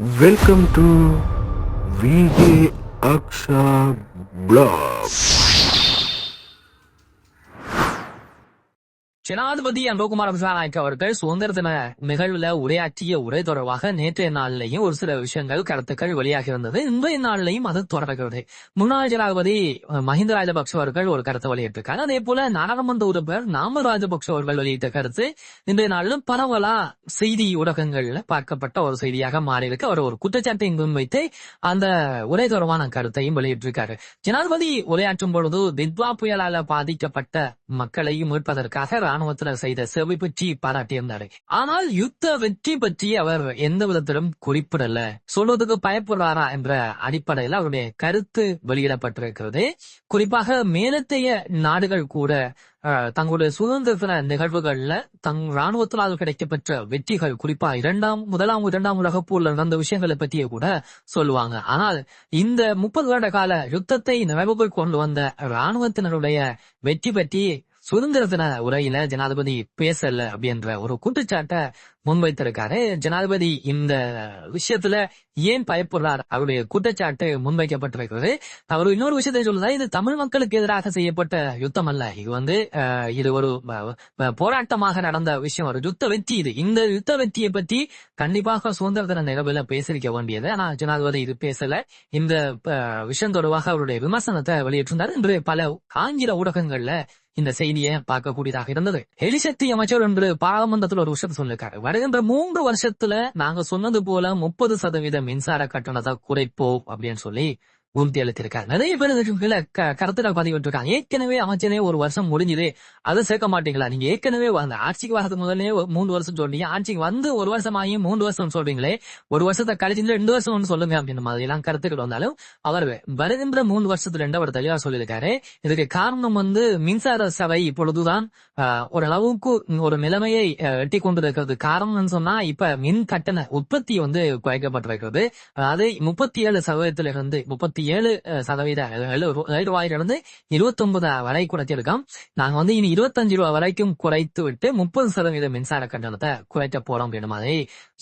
welcome to VJ Aksha blog ஜனாதிபதி அன்பகுமார் அபிசாநாயக் அவர்கள் சுதந்திர தின நிகழ்வுல உரையாற்றிய உரை தொடர்பாக நேற்றைய நாளிலையும் ஒரு சில விஷயங்கள் கருத்துக்கள் வெளியாகி வந்தது இன்றைய நாளிலையும் அது தொடர்கிறது. முன்னாள் ஜனாதிபதி மஹிந்த ராஜபக்ஷ அவர்கள் ஒரு கருத்தை வெளியிட்டிருக்காங்க. அதே போல நாடாளுமன்ற உறுப்பினர் நாம ராஜபக்ஷ அவர்கள் வெளியிட்ட கருத்து இன்றைய நாளிலும் பரவலா செய்தி ஊடகங்கள்ல பார்க்கப்பட்ட ஒரு செய்தியாக மாறியிருக்கு. அவர் ஒரு குற்றச்சாட்டை முன்வைத்து அந்த உரை தொடர்பான கருத்தையும் வெளியிட்டிருக்காரு. ஜனாதிபதி உரையாற்றும் பொழுது தித்வா புயலால பாதிக்கப்பட்ட மக்களையும் மீட்பதற்காக ராணுவத்துல செய்த சேவை பற்றி பாராட்டியிருந்தாரு. ஆனால் யுத்த வெற்றி பற்றி அவர் எந்த விதத்திலும் குறிப்பிடல. சொல்வதற்கு பயப்படுறாரா என்ற அடிப்படையில் அவருடைய கருத்து வெளியிடப்பட்டிருக்கிறது. குறிப்பாக மேலத்தைய நாடுகள் கூட தங்களுடைய சுதந்திர தின நிகழ்வுகள்ல தங் ராணுவத்தினால் கிடைக்கப்பெற்ற வெற்றிகள் குறிப்பா இரண்டாம் முதலாம் இரண்டாம் உலக போர்ல நடந்த விஷயங்களை பற்றியே கூட சொல்லுவாங்க. ஆனால் இந்த முப்பது வருட கால யுத்தத்தை நிறைவுகள் கொண்டு வந்த ராணுவத்தினருடைய வெற்றி பற்றி சுதந்திர தின உரையில ஜனாதிபதி பேசல அப்படின்ற ஒரு குற்றச்சாட்டை முன்வைத்திருக்காரு. ஜனாதிபதி இந்த விஷயத்துல ஏன் பயப்படுறார்? அவருடைய குற்றச்சாட்டு முன்வைக்கப்பட்டிருக்கிறது. அவர் இன்னொரு விஷயத்தை சொல்லுறாரு இது தமிழ் மக்களுக்கு எதிராக செய்யப்பட்ட யுத்தம் அல்ல இது வந்து இது ஒரு போராட்டமாக நடந்த விஷயம். ஒரு யுத்த வெற்றி இது. இந்த யுத்த வெற்றியை பற்றி கண்டிப்பாக சுதந்திர தின நிகழ்வுல பேசிருக்க வேண்டியது. ஆனா ஜனாதிபதி இது பேசல. இந்த விஷயம் தொடர்பாக அவருடைய விமர்சனத்தை வெளியிட்டிருந்தார். இன்று பல ஆங்கில ஊடகங்கள்ல இந்த செய்தியை பார்க்கக்கூடியதாக இருந்தது. எரிசக்தி அமைச்சர் என்று பாராளுமன்றத்தில் ஒரு விஷயத்தை சொல்லிருக்காரு வருகின்ற மூன்று வருஷத்துல நாங்க சொன்னது போல முப்பது சதவீத மின்சார கட்டணத்தை குறைப்போம் அப்படின்னு சொல்லி உறுதி அளித்திருக்காரு நிறைய பேர் இந்த கீழே க- பதிவிட்டு இருக்காங்க ஏற்கனவே அமைச்சரே ஒரு வருஷம் முடிஞ்சுது. அதை சேர்க்க மாட்டீங்களா? நீங்க ஏற்கனவே அந்த ஆட்சிக்கு வரது முதலே மூன்று வருஷம் சொல்றீங்க. ஆட்சிக்கு வந்து ஒரு வருஷம் ஆகி மூன்று வருஷம் சொல்றீங்களே. ஒரு வருஷத்தை கழிச்சு ரெண்டு வருஷம் ஒன்று சொல்லுங்க அப்படின்ற மாதிரி எல்லாம் கருத்துக்கள் வந்தாலும் அவர் வருகின்ற மூன்று வருஷத்துல ரெண்டு அவர் தெளிவா சொல்லியிருக்காரு. இதுக்கு காரணம் வந்து மின்சார சபை இப்பொழுதுதான் ஆஹ், ஓரளவுக்கு ஒரு நிலைமையை ஆஹ், எட்டி கொண்டிருக்கிறது காரணம்னு சொன்னா இப்ப மின் கட்டண உற்பத்தி வந்து குறைக்கப்பட்டிருக்கிறது அது முப்பத்தி ஏழு சதவீதத்திலிருந்து முப்பத்தி ஏழு சதவீத ரூபாயிலிருந்து இருபத்தி ஒன்பது வரை குறைத்திருக்கோம். நாங்க வந்து இனி இருபத்தஞ்சு ரூபாய் வரைக்கும் குறைத்து விட்டு முப்பது சதவீத மின்சார கட்டணத்தை குறைக்க போறோம் அப்படின்ற மாதிரி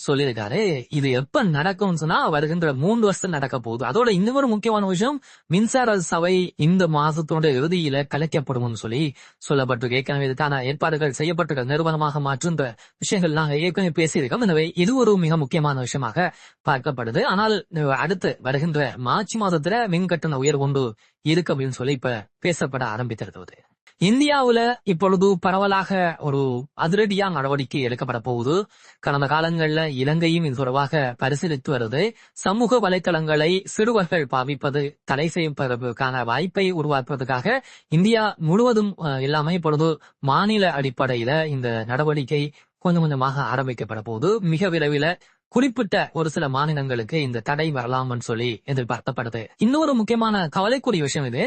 சொல்லியிருக்காரு. இது எப்ப நடக்கும்னு சொன்னா வருகின்ற மூன்று வருஷம் நடக்க போகுது. அதோட இன்னொரு முக்கியமான விஷயம் மின்சார சபை இந்த மாசத்தோட இறுதியில கலைக்கப்படும் சொல்லி சொல்லப்பட்டிருக்கு. ஏற்கனவே இதுக்கான ஏற்பாடுகள் செய்யப்பட்டிருக்க நிறுவனமாக மாற்றுன்ற விஷயங்கள் நாங்க ஏற்கனவே பேசியிருக்கோம். எனவே இது ஒரு மிக முக்கியமான விஷயமாக பார்க்கப்படுது. ஆனால் அடுத்து வருகின்ற மார்ச் மாதத்துல மின் கட்டண உயர்வு ஒன்று இருக்கு அப்படின்னு சொல்லி இப்ப பேசப்பட ஆரம்பித்திருக்கிறது இந்தியாவுல இப்பொழுது பரவலாக ஒரு அதிரடியா நடவடிக்கை எடுக்கப்பட போகுது. கடந்த காலங்கள்ல இலங்கையும் இது தொடர்பாக பரிசீலித்து வருது. சமூக வலைதளங்களை சிறுவர்கள் பாவிப்பது தடை செய்யப்படுவதற்கான வாய்ப்பை உருவாக்குவதற்காக இந்தியா முழுவதும் எல்லாமே இப்பொழுது மாநில அடிப்படையில இந்த நடவடிக்கை கொஞ்சம் கொஞ்சமாக ஆரம்பிக்கப்பட போகுது. மிக விரைவில் குறிப்பிட்ட ஒரு சில மாநிலங்களுக்கு இந்த தடை வரலாம்னு சொல்லி எதிர்பார்க்கப்படுது. இன்னொரு முக்கியமான கவலைக்குரிய விஷயம் இது.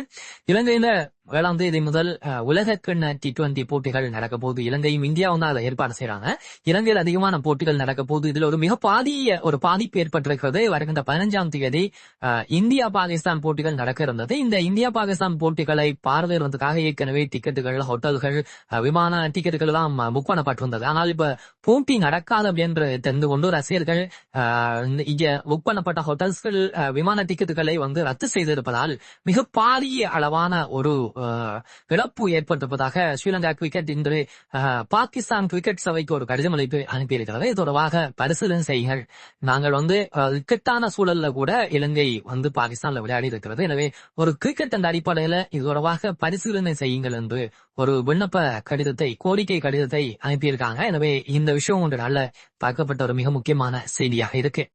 இலங்கையில ஏழாம் தேதி முதல் உலக கிண்ண டி டுவெண்டி போட்டிகள் நடக்க போகுது இலங்கையும் இந்தியாவும் தான் அதை ஏற்பாடு செய்யறாங்க இலங்கையில் அதிகமான போட்டிகள் நடக்க போகுது இதுல ஒரு மிக பாதிய ஒரு பாதிப்பு ஏற்பட்டிருக்கிறது. வருகின்ற பதினஞ்சாம் தேதி இந்தியா பாகிஸ்தான் போட்டிகள் நடக்க இருந்தது. இந்த இந்தியா பாகிஸ்தான் போட்டிகளை பார்வையிடுவதற்காக ஏற்கனவே டிக்கெட்டுகள் ஹோட்டல்கள் விமான டிக்கெட்டுகள் எல்லாம் புக் பண்ணப்பட்டிருந்தது. ஆனால் இப்ப போட்டி நடக்காது அப்படின்னு தெரிந்து கொண்டு ரசிகர்கள் இங்க புக் பண்ணப்பட்ட ஹோட்டல்ஸ்கள் அஹ், விமான டிக்கெட்டுகளை வந்து ரத்து செய்திருப்பதால் மிக பாரிய அளவான ஒரு இழப்பு ஏற்பட்டிருப்பதாக ஸ்ரீலங்கா கிரிக்கெட் இன்று பாகிஸ்தான் கிரிக்கெட் சபைக்கு ஒரு கடிதம் அளிப்பு அனுப்பியிருக்கிறது. தொடர்பாக பரிசீலனை செய்யுங்கள். நாங்கள் வந்து இக்கட்டான சூழல்ல கூட இலங்கை வந்து பாகிஸ்தான்ல விளையாடி இருக்கிறது எனவே ஒரு கிரிக்கெட் அந்த அடிப்படையில இது தொடர்பாக பரிசீலனை செய்யுங்கள் என்று ஒரு விண்ணப்ப கடிதத்தை கோரிக்கை கடிதத்தை அனுப்பியிருக்காங்க. எனவே இந்த விஷயம் ஒன்று நல்ல பார்க்கப்பட்ட ஒரு மிக முக்கியமான செய்தியாக இருக்கு.